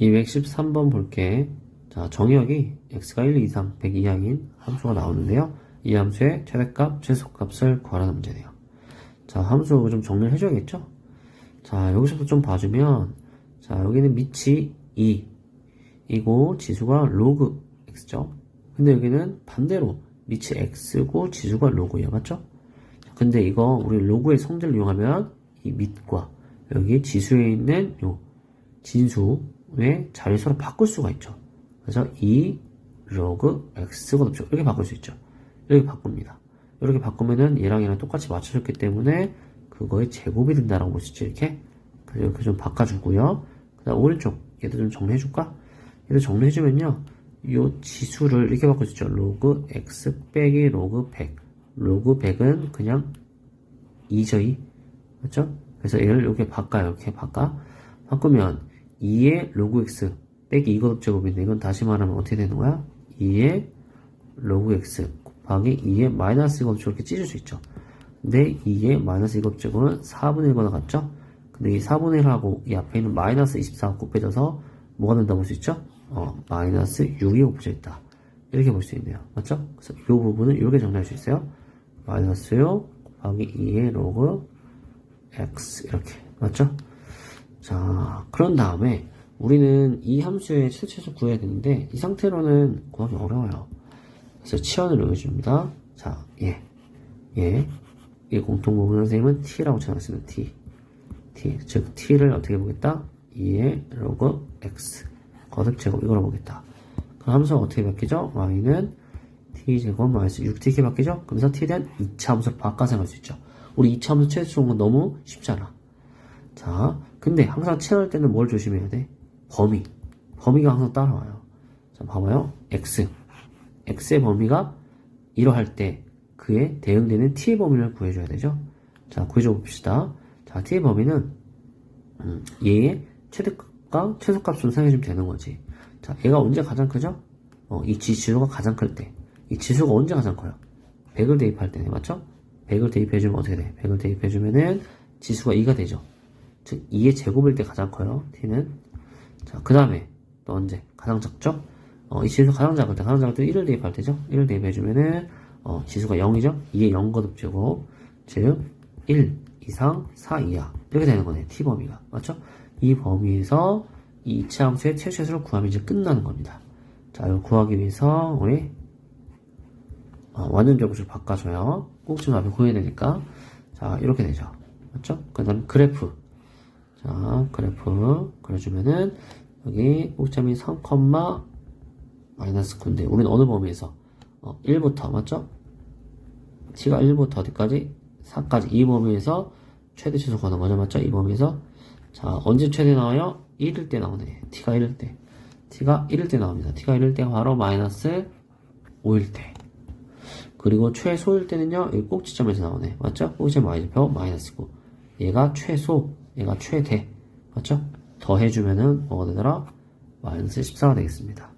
213번 볼게. 자, 정의역이 x가 1 이상 100 이하인 함수가 나오는데요. 이 함수의 최대값, 최소값을 구하라는 문제네요. 자, 함수 좀 정리를 해줘야겠죠? 자, 여기서부터 좀 봐주면, 자, 여기는 밑이 2, 이고 지수가 로그 x죠? 근데 여기는 반대로 밑이 x고 지수가 로그예요. 맞죠? 자, 근데 이거 우리 로그의 성질을 이용하면 이 밑과 여기 지수에 있는 요 진수 의 자리 서로 바꿀 수가 있죠. 그래서 2 로그 x가 죠 이렇게 바꿀 수 있죠. 이렇게 바꿉니다. 이렇게 바꾸면은 얘랑 얘랑 똑같이 맞춰졌기 때문에 그거의 제곱이 된다라고 볼 수 있죠. 이렇게. 그래서 이렇게 좀 바꿔주고요. 그 다음 오른쪽 얘도 좀 정리해줄까? 얘도 정리해주면요. 요 지수를 이렇게 바꿀 수 있죠. 로그 x 빼기 로그 100. 로그 100은 그냥 2죠, 2. 맞죠? 그래서 얘를 이렇게 바꿔요. 이렇게 바꿔. 바꾸면 2의 로그 x 빼기 2곱 제곱인데 이건 다시 말하면 어떻게 되는 거야? 2의 로그 x 곱하기 2의 마이너스 2곱 제곱 이렇게 찢을 수 있죠. 근데 2의 마이너스 2곱 제곱은 4분의 1보다 같죠? 근데 이 4분의 1하고 이 앞에 있는 마이너스 24가 곱해져서 뭐가 된다고 볼 수 있죠? 어, 마이너스 6이 곱해져 있다. 이렇게 볼 수 있네요. 맞죠? 그래서 이 부분은 이렇게 정리할 수 있어요. 마이너스 6 곱하기 2의 로그 x 이렇게 맞죠? 자 그런 다음에 우리는 이 함수의 최소 구해야 되는데 이 상태로는 구하기 어려워요. 그래서 치환을 이용해줍니다. 자, 예, 예, 이 공통부분 선생님은 t라고 정했습니다. t, t, 즉 t를 어떻게 보겠다? 2의 로그 x 거듭 제곱 이걸로 보겠다. 그럼 함수가 어떻게 바뀌죠? y는 t 제곱 마이너스 6t 이렇게 바뀌죠? 그래서 대한 2차 함수 바꿔 생각할 수 있죠. 우리 2차 함수 최소 건 너무 쉽잖아. 자, 근데 항상 채할 때는 뭘 조심해야 돼? 범위. 범위가 항상 따라와요. 자, 봐봐요. x. x의 범위가 이러할 때 그에 대응되는 t의 범위를 구해줘야 되죠. 자, 구해줘 봅시다. 자, t의 범위는 음, 얘의 최대값과 최소값으로 생각해주면 되는 거지. 자, 얘가 언제 가장 크죠? 어, 이 지수가 가장 클 때. 이 지수가 언제 가장 커요? 100을 대입할 때네, 맞죠? 100을 대입해주면 어떻게 돼? 100을 대입해주면은 지수가 2가 되죠. 즉 2의 제곱일 때 가장 커요. t는 자 그 다음에 또 언제 가장 작죠? 어, 이 지수 가장 작을 때 가장 작을 때 1을 대입할 때죠. 1을 대입해주면은 어, 지수가 0이죠. 2의 0 거듭 제곱 즉 1 이상 4 이하 이렇게 되는 거네. t 범위가 맞죠? 이 범위에서 이 이차 함수의 최소수를 구하면 이제 끝나는 겁니다. 자 이걸 구하기 위해서 우리 어, 완전적으로 바꿔줘요. 꼭좀 앞에 구해야 되니까 자 이렇게 되죠. 맞죠? 그 다음 그래프 자, 그래프 그려주면은 여기 꼭점이 3, 마이너스 9인데 우리는 어느 범위에서? 어, 1부터 맞죠? t가 1부터 어디까지? 4까지. 이 범위에서 최대 최소 구하는 거죠? 맞죠? 이 범위에서? 자 언제 최대 나와요? 1일 때 나오네. T가 1일 때. T가 1일 때 나옵니다. T가 1일 때 바로 마이너스 5일 때. 그리고 최소일 때는요 여기 꼭지점에서 나오네. 맞죠? 꼭지점 y좌표 마이너스 9 얘가 최소 얘가 최대 맞죠? 더해주면은 뭐가 되더라? 마이너스 14가 되겠습니다